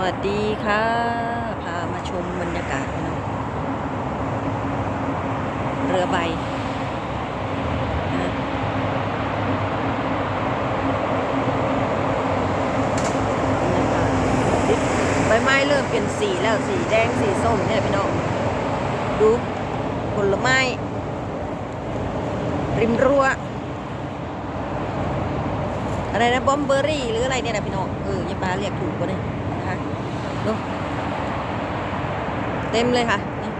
วัสดีค่ะ พามาชมบรรยากาศพี่น้องเรือใบนะบรรยากาศใบไม้เริ่มเปลี่ยนสีแล้วสีแดงสีส้มเนี่ยพี่น้อง ดูผลไม้ ริมรั้วอะไรนะบอมเบอรี่หรืออะไรเนี่ยนะพี่น้อง เออยายปลาเรียกถูกกว่าเนี่ย ดูเต็มเลยค่ะนี่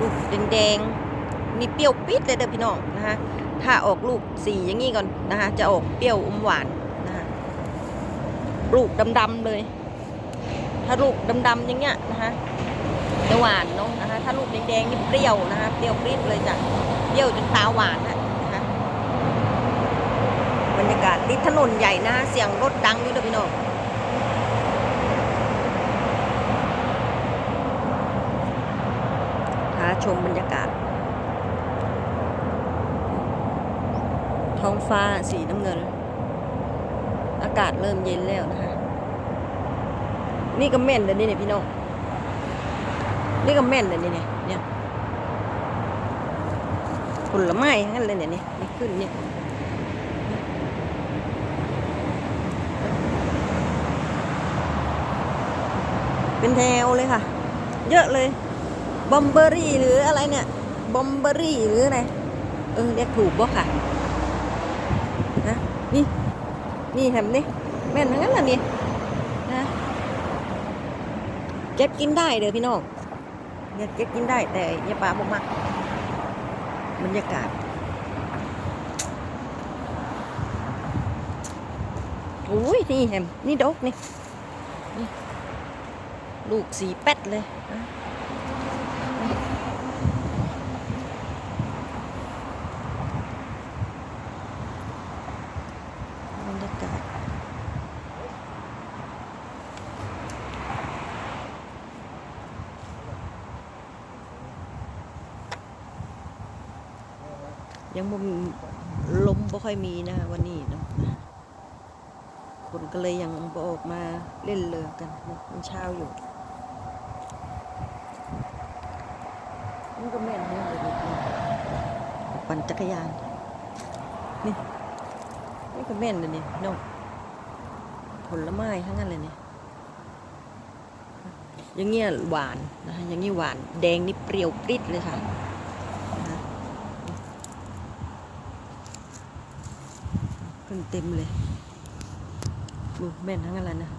ลูกแดงๆ มีเปรี้ยวปิดเลยเด้อพี่น้องนะคะถ้าออกลูกสีอย่างงี้ก่อนนะคะจะออกเปรี้ยวอมหวานนะคะลูกดำๆเลย ถ้าลูกดำๆอย่างเงี้ยนะคะจะหวานเนาะนะคะ ถ้าลูกแดงๆนี่เปรี้ยวนะคะเปรี้ยวปริ๊ดเลยจ้ะเปรี้ยวจนตาหวานอะนะคะบรรยากาศติดถนนใหญ่นะฮะเสียงรถดังอยู่เด้อพี่น้องหา ชมบรรยากาศ ท้องฟ้าสีน้ำเงิน อากาศเริ่มเย็นแล้วนะคะ นี่ก็แม่นเลยนี่เนี่ยพี่น้อง นี่ก็แม่นเลยนี่เนี่ยเนี่ยผลไม้งั้นเลยเนี่ยนี่นี่ขึ้นเนี่ยเป็นแถวเลยค่ะ เยอะเลย บอมเบอรี่หรืออะไรเนี่ยบอมเบอรี่หรืออะไรเออเรียกถูกบ่ค่ะนะนี่นี่แถมนี่แม่นทั้งนั้นล่ะนี่นะเก็บกินได้เด้อพี่น้องเนี่ยเก็บกินได้แต่ยาปลาบ่มักบรรยากาศโอ้ยนี่แฮมนี่ดกนี่ลูกสีแป๊ดเลยนะบรรยากาศ ยังบ่ลมบ่ค่อยมีนะวันนี้เนาะคนก็เลยยังบ่ออกมาเล่นเรือกันมันเช้าอยู่นี่ก็แม่นนี่เลยนี่ปั่นจักรยานนี่นี่ก็แม่นเลยนี่น้องผลไม้ทั้งนั้นเลยนี่อย่างเงี้ยหวานนะคะอย่างงี้หวานแดงนี่เปรี้ยวปริดเลยค่ะ ขึ้นเต็มเลยดูแม่นทั้งนั้นเละนะ